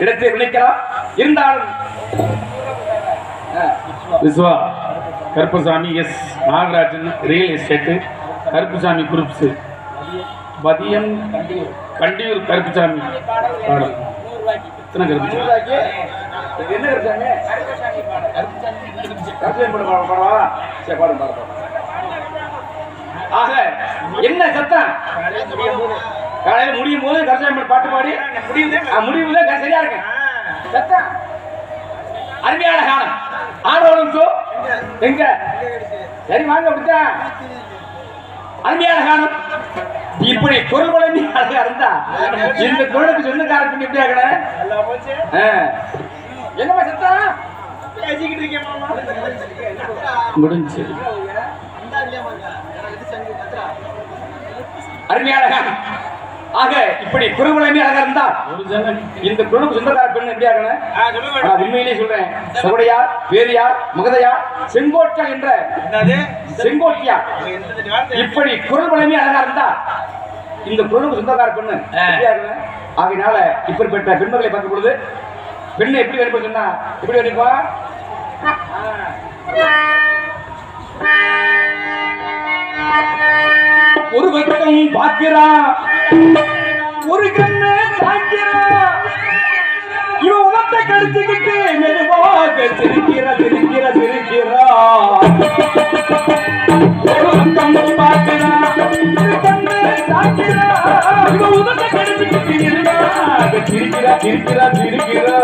இடத்தை விளைக்கலாம். இருந்தாலும் Viswa Karuppasamy S Nagarajan real estate Karuppasamy groups மதியம் கண்டியூர் கருப்புசாமி பாடல். எத்தனை கருப்புசாமி. என்ன இருக்காங்க கருப்பசாமி பாடு பாட ஆக என்ன சத்தம்? காலையில முடியும் போது கருசாமி பாட்டு பாடி. முடியுது. முடிவுல சரியா இருக்கு. சத்தம் அருமையான காலம். ஆடோடும் எங்க? சரி வாங்க அப்படித்தான் அருமையான காலம். இப்படி குரல் வளர்ந்து அழகா இருந்தா? இந்த குரலுக்கு சொந்தக்கார பண்ணி எப்படி ஆகல என்னமா சத்தம் முடிஞ்சு. அருமையான காலம். ஆக இப்படி வளர்ந்து அழகா இருந்தா? இந்த குரலுக்கு சொந்தக்கார பெண் எப்படி ஆகணும் உண்மையிலேயே சொல்றேன். சகுடையார் பேரியார் மகதையார் செங்கோட்டா என்ற செங்கோட்டியா. இப்படி குரல் வளமே அழகா இருந்தா இந்த குரலுக்கு சொந்தக்கார பெண்ணு? ஆகையினால இப்படிப்பட்ட பெண்மகளை பார்க்கும் பொழுது பெண்ணை எப்படி வேணும் சொன்னா? எப்படி வேணுப்பா ஒரு பக்கம் பார்க்கிறா ஒரு கண்ணு சாய்க்கிறா இவன் உணத்தை கடிச்சுக்கிட்டு மெதுவாக சிரிக்கிற சிரிக்கிற சிரிக்கிறா. ஒரு பக்கம் பார்க்கிறா ஒரு கண்ணு சாய்க்கிறா இவன் உணத்தை கடிச்சுக்கிட்டு மெதுவாக சிரிக்கிறா சிரிக்கிறா சிரிக்கிறா.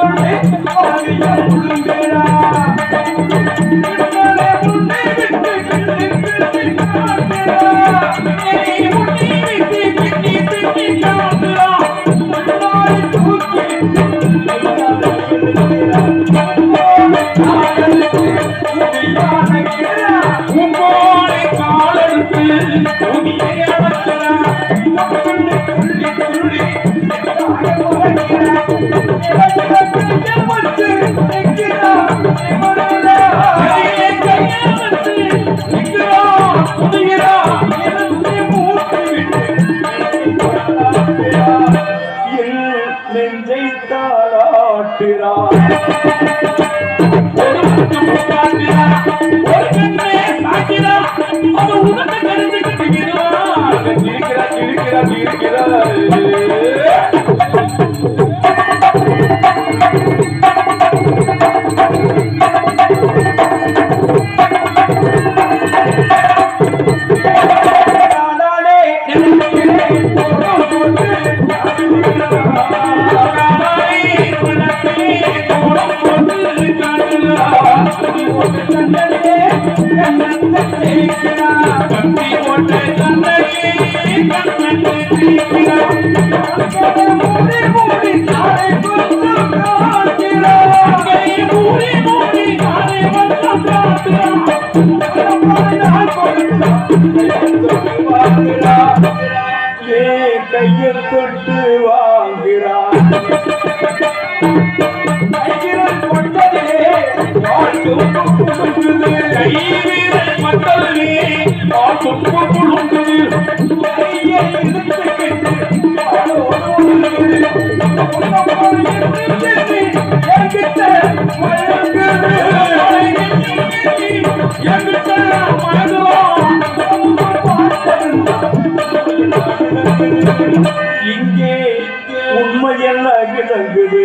பார்த்து ஒரு பக்கம் பார்க்கிறா, கையில் தொட்டு வாங்குகிறார் கையில் கொண்டதே வாழ்த்தும் கொடுக்குது என்ன கிடங்குது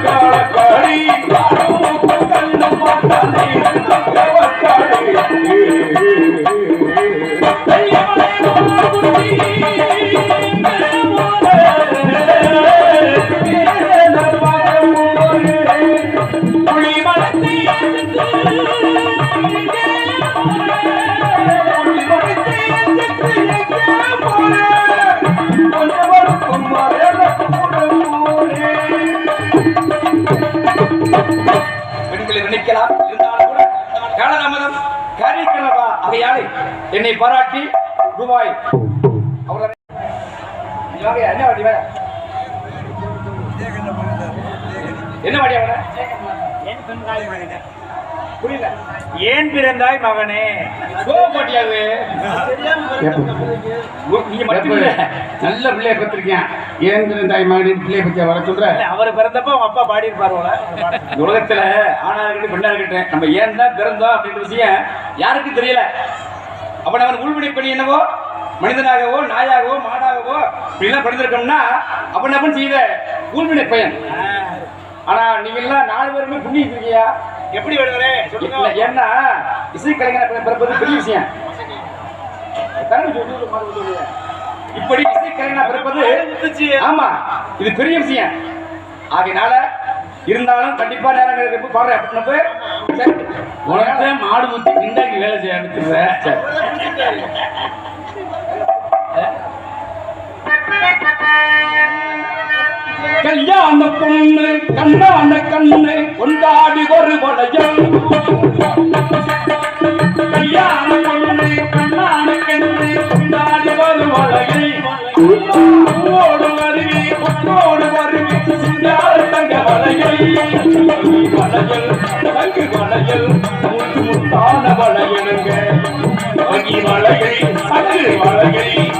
காலதாமதம் காரியக்கிழவா ஆகையாலே என்னை பாராட்டி ரூபாய். என்ன வாடி என்ன வாடி அவன? புரியல. ஏன் பிறந்தாய் மகனே? நல்ல பிள்ளைய பத்திருக்கேன் ஏன் பிறந்தாய் மகனின் பிள்ளைய பத்தி வர சொல்ற? அவர் பிறந்தப்ப அவங்க அப்பா பாடியிருப்பார் போல. இந்த உலகத்துல ஆணா இருக்கட்டும் பெண்ணா இருக்கட்டும் நம்ம ஏன் தான் பிறந்தோம் அப்படின்ற விஷயம் யாருக்கும் தெரியல. அப்ப நம்ம உள்வினை பண்ணி என்னவோ? மனிதனாகவோ நாயாகவோ மாடாகவோ இப்படிலாம் பிறந்திருக்கோம்னா அப்ப நம்ம செய்த? உள்வினை பயன். ஆனா நீங்க எல்லாம் நாலு பேருமே புண்ணியம் இருக்கியா? எப்படி இல்ல, சொல்லுங்க ஏன்னா இசை கலைஞர் பிறப்பது பெரிய விஷயம். இப்படி இசை கலைஞர் பிறப்பது. ஆமா இது பெரிய விஷயம் ஆகையினால இருந்தாலும் கண்டிப்பா நேரம் பாடுறேன் அப்படின்னு. உனக்கு மாடு முத்தி கிண்டாக்கி வேலை செய்ய சரி. கல்யாண பொண்ணு கண்ணான கண்ணு கொண்டாடி ஒரு கொடையம் கல்யாண பொண்ணு கண்ணான கொண்டாடி ஒரு வருவி வருவி தங்க வளையை வளையல் தங்கு வளையல் முத்து முத்தான வளையலுங்க வங்கி வளையை சங்கு வளையை